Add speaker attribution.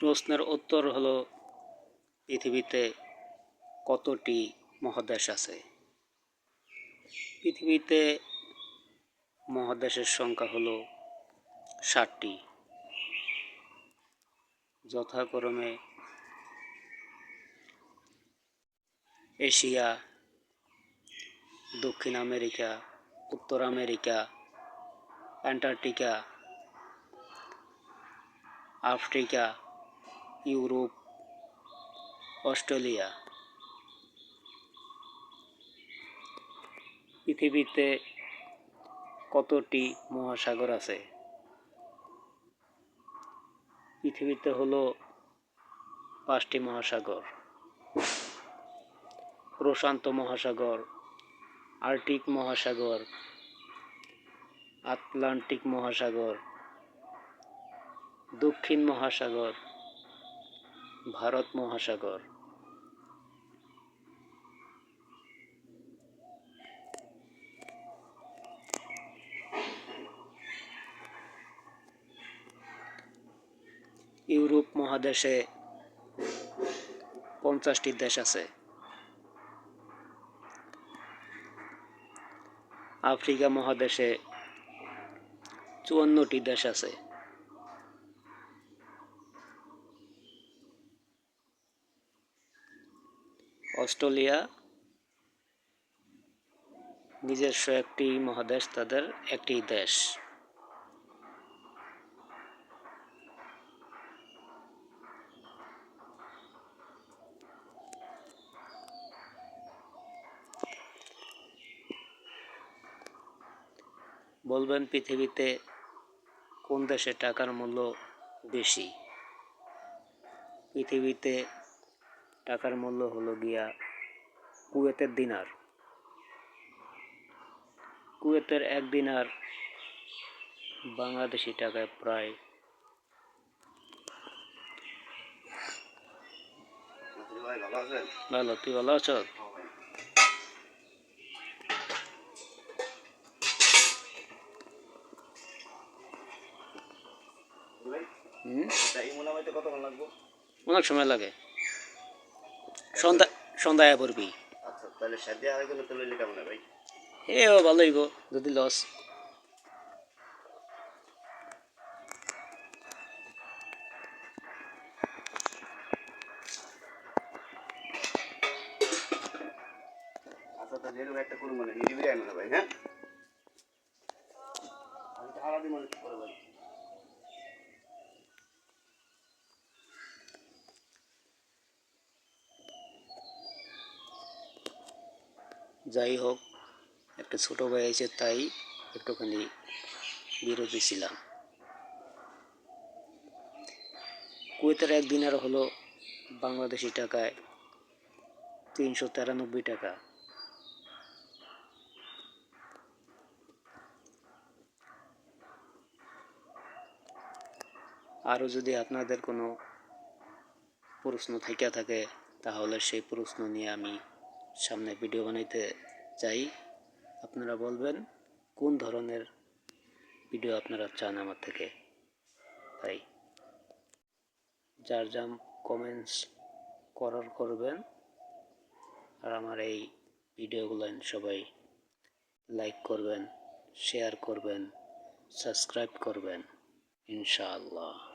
Speaker 1: প্রশ্নের উত্তর হলো, পৃথিবীতে কতটি মহাদেশ আছে? পৃথিবীতে মহাদেশের সংখ্যা হলো ষাটটি। যথাক্রমে এশিয়া, দক্ষিণ আমেরিকা, উত্তর America, Antarctica, Africa Europe, Australia. পৃথিবীতে কতটি মহাসাগর আছে? পৃথিবীতে হলো পাঁচটি মহাসাগর। প্রশান্ত মহাসাগর আর্কটিক মহাসাগর, আটলান্টিক মহাসাগর, দক্ষিণ মহাসাগর ভারত মহাসাগর। ইউরোপ মহাদেশে পঞ্চাশটি দেশ আছে। আফ্রিকা মহাদেশে চুয়ান্নটি দেশ আছে। অস্ট্রেলিয়া। নিজস্ব একটি মহাদেশ, তাদের একটি দেশ। বলবেন পৃথিবীতে কোন দেশে টাকার মূল্য বেশি? পৃথিবীতে টাকার মূল্য হলো গিয়া কুয়েতের দিনার। কুয়েতের এক দিনার বাংলাদেশি টাকায় প্রায়
Speaker 2: ভালো
Speaker 1: তুই ভালো আছো? অনেক সময় লাগে। সন্ধ্যা সন্ধ্যায় পড়বি।
Speaker 2: আচ্ছা তাহলে হয়ে ভাই?
Speaker 1: এ ও ভালো হইব যদি লস।
Speaker 2: আচ্ছা একটা করুন মানে না ভাই হ্যাঁ? আমি তো আলাদা মনে করে ভাই।
Speaker 1: যাই হোক একটা ছোট ভাই আছে তাই একটুখানি বিরতি ছিলাম। কুয়েতের এক দিনার হলো বাংলাদেশি টাকায় তিনশো তিরানব্বই টাকা। আরও যদি আপনাদের কোনো প্রশ্ন থেকে থাকে, তাহলে সেই প্রশ্ন নিয়ে আমি সামনে ভিডিও বানাইতে চাই আপনারা বলবেন, কোন ধরনের ভিডিও আপনারা চান আমার থেকে? তাই। যার যার কমেন্টস করার করবেন, আর আমার এই ভিডিওগুলো সবাই লাইক করবেন শেয়ার করবেন সাবস্ক্রাইব করবেন, ইনশাআল্লাহ।